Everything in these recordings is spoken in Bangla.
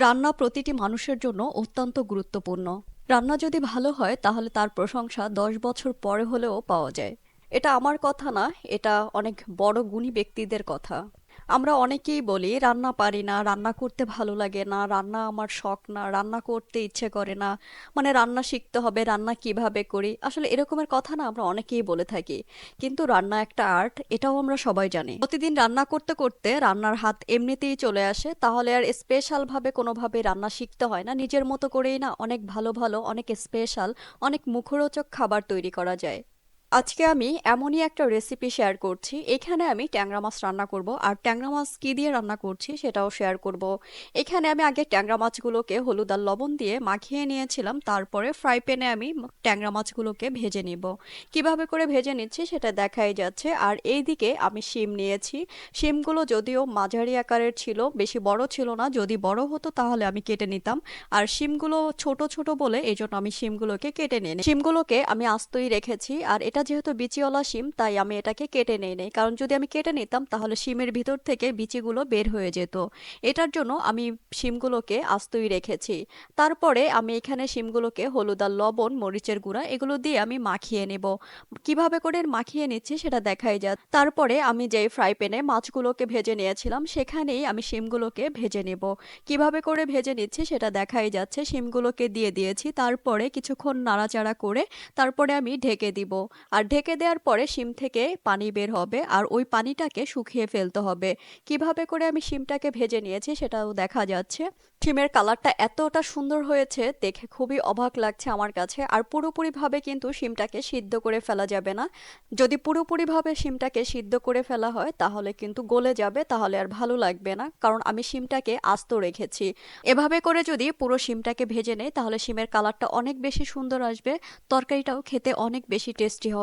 রান্না প্রতিটি মানুষের জন্য অত্যন্ত গুরুত্বপূর্ণ। রান্না যদি ভালো হয়, তাহলে তার প্রশংসা দশ বছর পরে হলেও পাওয়া যায়। এটা আমার কথা না, এটা অনেক বড় গুণী ব্যক্তিদের কথা। আমরা অনেকেই বলি, রান্না পারি না, রান্না করতে ভালো লাগে না, রান্না আমার শখ না, রান্না করতে ইচ্ছে করে না মানে রান্না শিখতে হবে, রান্না কীভাবে করি? আসলে এরকমের কথা না আমরা অনেকেই বলে থাকি। কিন্তু রান্না একটা আর্ট, এটাও আমরা সবাই জানি। প্রতিদিন রান্না করতে করতে রান্নার হাত এমনিতেই চলে আসে, তাহলে আর স্পেশালভাবে কোনোভাবে রান্না শিখতে হয় না। নিজের মতো করেই না অনেক ভালো ভালো, অনেক স্পেশাল, অনেক মুখরোচক খাবার তৈরি করা যায়। আজকে আমি এমনই একটা রেসিপি শেয়ার করছি। এখানে আমি ট্যাংরা মাছ রান্না করব। আর ট্যাংরা মাছ কী দিয়ে রান্না করছি সেটাও শেয়ার করব। এখানে আমি আগে ট্যাংরা মাছগুলোকে হলুদ আর লবণ দিয়ে মাখিয়ে নিয়েছিলাম। তারপরে ফ্রাই প্যানে আমি ট্যাংরা মাছগুলোকে ভেজে নিব। কীভাবে করে ভেজে নিচ্ছি সেটা দেখাই যাচ্ছে। আর এই দিকে আমি শিম নিয়েছি। শিমগুলো যদিও মাঝারি আকারের ছিল, বেশি বড় ছিল না। যদি বড় হতো তাহলে আমি কেটে নিতাম। আর শিমগুলো ছোট ছোট বলে এই জন্য আমি শিমগুলোকে কেটে নিই। শিমগুলোকে আমি আস্তই রেখেছি। আর এটা যেহেতু বিচিওয়ালা শিম, তাই আমি এটাকে কেটে নেই নেই। কারণ যদি আমি কেটে নিতাম, তাহলে শিমের ভিতর থেকে বিচিগুলো বের হয়ে যেত। এটার জন্য আমি শিমগুলোকে আস্তই রেখেছি। তারপরে আমি এখানে শিমগুলোকে হলুদ আর লবণ, মরিচের গুঁড়া, এগুলো দিয়ে আমি মাখিয়ে নেব। কীভাবে করে মাখিয়ে নিচ্ছি সেটা দেখাই যায় তারপরে আমি যেই ফ্রাই প্যানে মাছগুলোকে ভেজে নিয়েছিলাম, সেখানেই আমি শিমগুলোকে ভেজে নেব। কীভাবে করে ভেজে নিচ্ছি সেটা দেখাই যাচ্ছে। শিমগুলোকে দিয়ে দিয়েছি, তারপরে কিছুক্ষণ নাড়াচাড়া করে তারপরে আমি ঢেকে দিব। আর ঢেকে দেওয়ার পরে শিম থেকে পানি বের হবে আর ওই পানিটাকে শুকিয়ে ফেলতে হবে। কীভাবে করে আমি শিমটাকে ভেজে নিয়েছি সেটাও দেখা যাচ্ছে। শিমের কালারটা এতটা সুন্দর হয়েছে, দেখে খুবই অবাক লাগছে আমার কাছে। আর পুরোপুরিভাবে কিন্তু শিমটাকে সিদ্ধ করে ফেলা যাবে না। যদি পুরোপুরিভাবে শিমটাকে সিদ্ধ করে ফেলা হয়, তাহলে কিন্তু গলে যাবে, তাহলে আর ভালো লাগবে না, কারণ আমি শিমটাকে আস্ত রেখেছি। এভাবে করে যদি পুরো শিমটাকে ভেজে নেই, তাহলে শিমের কালারটা অনেক বেশি সুন্দর আসবে, তরকারিটাও খেতে অনেক বেশি টেস্টি হবে।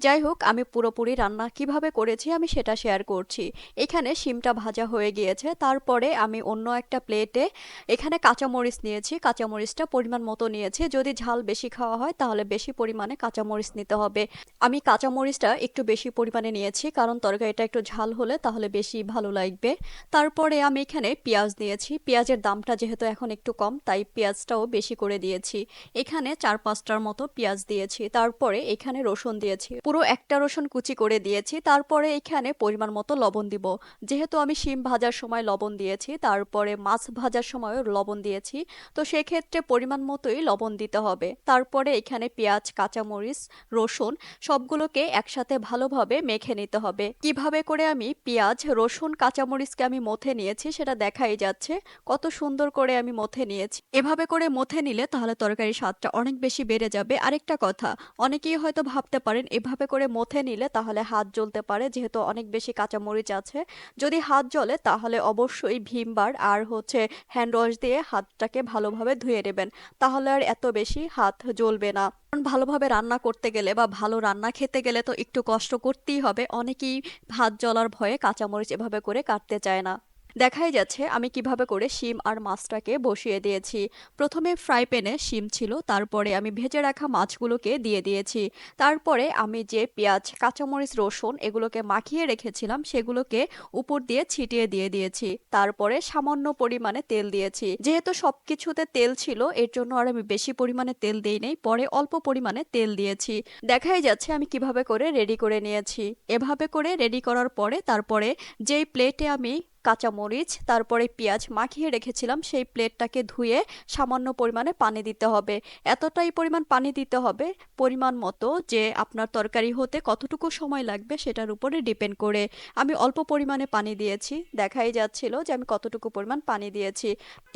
যাই হোক, আমি পুরোপুরি রান্না কীভাবে করেছি আমি সেটা শেয়ার করছি। এখানে শিমটা ভাজা হয়ে গিয়েছে। তারপরে আমি অন্য একটা প্লেটে এখানে কাঁচামরিচ নিয়েছি। কাঁচামরিচটা পরিমাণ মতো নিয়েছি। যদি ঝাল বেশি খাওয়া হয়, তাহলে বেশি পরিমাণে কাঁচামরিচ নিতে হবে। আমি কাঁচামরিচটা একটু বেশি পরিমাণে নিয়েছি, কারণ তরকারিটা একটু ঝাল হলে তাহলে বেশি ভালো লাগবে। তারপরে আমি এখানে পেঁয়াজ নিয়েছি। পেঁয়াজের দামটা যেহেতু এখন একটু কম, তাই পেঁয়াজটাও বেশি করে দিয়েছি। এখানে চার পাঁচটার মতো পেঁয়াজ দিয়েছি। তারপরে এখানে রসুন দিয়েছি। পুরো একটা রসুন কুচি করে দিয়েছি। তারপরে এখানে পরিমাণ মতো লবণ দিব। যেহেতু আমি শিম ভাজার সময় লবণ দিয়েছি, তারপরে মাছ ভাজার সময়ও লবণ দিয়েছি। তো সেক্ষেত্রে পরিমাণ মতোই লবণ দিতে হবে। তারপরে এখানে পেঁয়াজ, কাঁচামরিচ, রসুন সবগুলোকে একসাথে ভালোভাবে মেখে নিতে হবে। কীভাবে করে আমি পেঁয়াজ, রসুন, কাঁচামরিচকে আমি মথে নিয়েছি সেটা দেখাই যাচ্ছে। কত সুন্দর করে আমি মথে নিয়েছি। এভাবে করে মথে নিলে তাহলে তরকারির স্বাদটা অনেক বেশি বেড়ে যাবে। আরেকটা কথা, অনেকেই হয়তো ভাবতে পারেন। এভাবে করে মথে নিলে তাহলে হাত জ্বলতে পারে, যেহেতু অনেক বেশি কাঁচামরিচ আছে। যদি হাত জ্বলে তাহলে অবশ্যই ভীমবার আর হচ্ছে হ্যান্ড ওয়াশ দিয়ে হাতটাকে ভালোভাবে ধুয়ে নেবেন। তাহলে আর এত বেশি হাত জ্বলবে না। ভালোভাবে রান্না করতে গেলে বা ভালো রান্না খেতে গেলে তো একটু কষ্ট করতেই হবে। অনেকেই হাত জ্বলার ভয়ে কাঁচামরিচ এভাবে করে কাটতে চায় না। দেখাই যাচ্ছে আমি কীভাবে করে শিম আর মাছটাকে বসিয়ে দিয়েছি। প্রথমে ফ্রাই প্যানে শিম ছিল, তারপরে আমি ভেজে রাখা মাছগুলোকে দিয়ে দিয়েছি। তারপরে আমি যে পেঁয়াজ, কাঁচামরিচ, রসুন এগুলোকে মাখিয়ে রেখেছিলাম, সেগুলোকে উপর দিয়ে ছিটিয়ে দিয়ে দিয়েছি। তারপরে সামান্য পরিমাণে তেল দিয়েছি। যেহেতু সব কিছুতে তেল ছিল, এর জন্য আর আমি বেশি পরিমাণে তেল দিই নেই, পরে অল্প পরিমাণে তেল দিয়েছি। দেখাই যাচ্ছে আমি কীভাবে করে রেডি করে নিয়েছি। এভাবে করে রেডি করার পরে, তারপরে যেই প্লেটে আমি কাঁচামরিচ তারপরে পেঁয়াজ মাখিয়ে রেখেছিলাম, সেই প্লেটটাকে ধুয়ে সামান্য পরিমাণে পানি দিতে হবে। এতটাই পরিমাণ পানি দিতে হবে, পরিমাণ মতো যে আপনার তরকারি হতে কতটুকু সময় লাগবে সেটার উপরে ডিপেন্ড করে। আমি অল্প পরিমাণে পানি দিয়েছি, দেখাই যাচ্ছিল যে আমি কতটুকু পরিমাণ পানি দিয়েছি।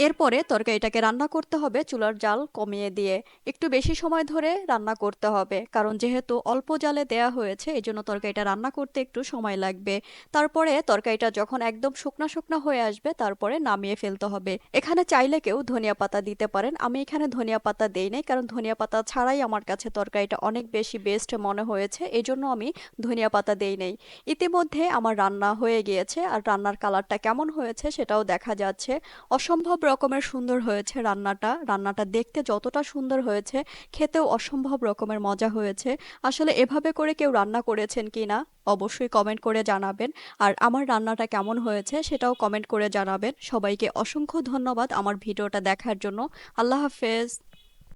এরপরে তরকারিটাকে রান্না করতে হবে চুলার জাল কমিয়ে দিয়ে। একটু বেশি সময় ধরে রান্না করতে হবে, কারণ যেহেতু অল্প জালে দেয়া হয়েছে এই জন্য তরকারিটা রান্না করতে একটু সময় লাগবে। তারপরে তরকারিটা যখন একদম শুকনা শুকনা হয়ে আসবে, তারপরে নামিয়ে ফেলতে হবে। এখানে চাইলে কেউ ধনিয়া পাতা দিতে পারেন। আমি এখানে ধনিয়া পাতা দেই নাই, কারণ ধনিয়া পাতা ছাড়াই আমার কাছে তরকারিটা অনেক বেশি বেস্ট মনে হয়েছে। এই জন্য আমি ধনিয়া পাতা দেই নাই। ইতিমধ্যে আমার রান্না হয়ে গিয়েছে, আর রান্নার কালারটা কেমন হয়েছে সেটাও দেখা যাচ্ছে। অসম্ভব রকমের সুন্দর হয়েছে রান্নাটা। রান্নাটা দেখতে যতটা সুন্দর হয়েছে, খেতেও অসম্ভব রকমের মজা হয়েছে। আসলে এভাবে করে কেউ রান্না করেছেন কি না অবশ্যই কমেন্ট করে জানাবেন। আর আমার রান্নাটা কেমন হয়েছে সেটাও কমেন্ট করে জানাবেন। সবাইকে অসংখ্য ধন্যবাদ আমার ভিডিওটা দেখার জন্য। আল্লাহ হাফেজ।